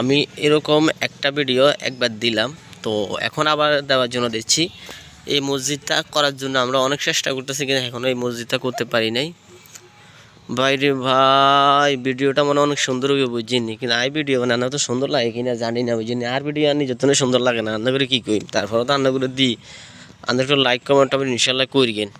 আমি এরকম একটা ভিডিও একবার দিলাম। তো এখন আবার দেওয়ার জন্য দিচ্ছি। এই মসজিদটা করার জন্য আমরা অনেক চেষ্টা করতেছি কিন্তু এখনও এই মসজিদটা করতে পারি নাই। বাইরে ভাই ভিডিওটা মনে অনেক সুন্দর হবে বুঝিনি, কিন্তু আই ভিডিও বানানো তো সুন্দর লাগে কিনা জানি না বুঝিনি। আর ভিডিও আনি যত সুন্দর লাগে না রান্না করে কী করি? তারপরে তো রান্না করে দিই। আমরা একটু লাইক কমেন্ট আপনি ইনশাল্লাহ করি গেন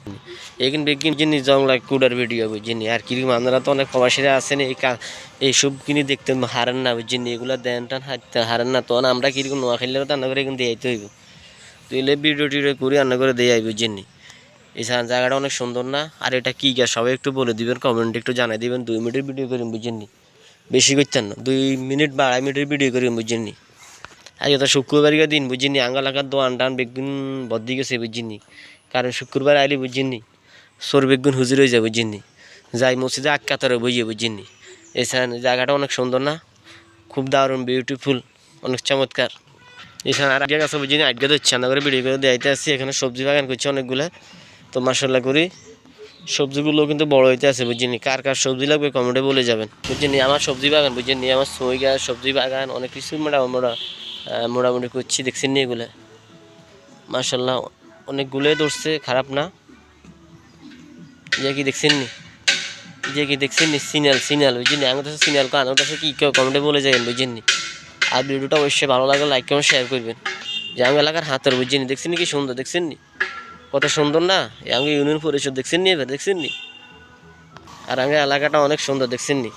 এখান বেগিন জিনি জং লাইক কুডার ভিডিও বুঝিনি আর কীরকম আপনারা তো অনেক প্রবাসীরা আছেন, এই কা- এইসব কিনে দেখতে হারেন না বুঝিনি এগুলো দেন টান হারতে হারেন না তখন আমরা কীরকম নোয়া খেললে রান্না করে এখান দিয়ে হইব। তুইলে ভিডিও টিডিও করি রান্না করে দিয়ে আইব বুঝিনি এই সা- জায়গাটা অনেক সুন্দর না, আর এটা কী গ্যাস সবাই একটু বলে দিবেন কমেন্ট একটু জানাই দিবেন, দুই মিনিটের ভিডিও করেন বুঝেননি বেশি করতেন না, দুই মিনিট বা আড়াই মিনিটের ভিডিও করেন বুঝেননি আজকে তো শুক্রবারিকা দিন, বুঝিনি। আঙ্গাল আঙ্গাল দোয়ান টান বেগুন বদি গেছে, বুঝিনি। কারণ শুক্রবার আইলে, বুঝিনি। সোর বেগুন হুজুর হয়ে যায়, বুঝিনি। যাই মসজিদে আক্কাতরে বুঝিয়ে বুঝিনি। এছাড়া জায়গাটা অনেক সুন্দর না? খুব দারুণ বিউটিফুল অনেক চমৎকার। এছাড়া আর আগে কাছে বুঝিনি। আটকে দিচ্ছে না করে ভিডিও করে দেখাইতে আসছি। এখানে সবজি বাগান করছে অনেকগুলা। তো মাসাল্লাহ করি। সবজিগুলো কিন্তু বড় হইতে আছে, বুঝিনি। কার কার সবজি লাগবে কমেন্টে বলে যাবেন। বুঝিনি, আমার সবজি বাগান, বুঝিনি। আমার সই গাছ সবজি বাগান, অনেক কিছু মোটা মোটামুটি করছি দেখছেন নি এগুলো মাসাল্লাহ অনেকগুলোই ধরছে, খারাপ না। যে কি দেখছেন নি? যে কি দেখছেন নি? সিনাল সিনাল বুঝিনি আমার কাছে কান ওর কাছে কী কেউ কমেন্টে বলে যাবেন বুঝিনি আর ভিডিওটা অবশ্যই ভালো লাগলে লাইক কমেন্ট শেয়ার করবেন। যে আমি এলাকার হাতের বুঝিনি দেখছেন নি কি সুন্দর, দেখছেন নি? কত সুন্দর না? আগে ইউনিয়ন পরিষদ, দেখছেন নি এবার, দেখছেন নি? আর আগে এলাকাটা অনেক সুন্দর, দেখছেন নি?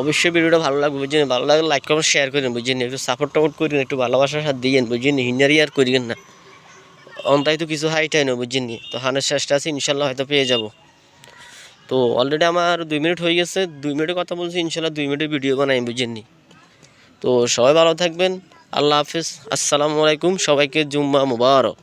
অবশ্যই ভিডিওটা ভালো লাগবে, বুঝছেন? ভালো লাগলে লাইক কমেন্ট শেয়ার করেন, বুঝছেন? একটু সাপোর্ট টাপোর্ট করেন একটু ভালোবাসার সাথে দিয়েন, বুঝছেন? হিনারি আর করিয়েন না। অন্তাই তো কিছু হাইটাই না বুঝছেন? তো হানের চেষ্টা আছে, ইনশাল্লাহ হয়তো পেয়ে যাব। তো অলরেডি আমার দুই মিনিট হয়ে গেছে, দুই মিনিটের কথা বলছি, ইনশাল্লাহ দুই মিনিটের ভিডিও বানাই, বুঝছেন? তো সবাই ভালো থাকবেন, আল্লাহ হাফিজ, আসসালামু আলাইকুম, সবাইকে জুম্মা মুবারক।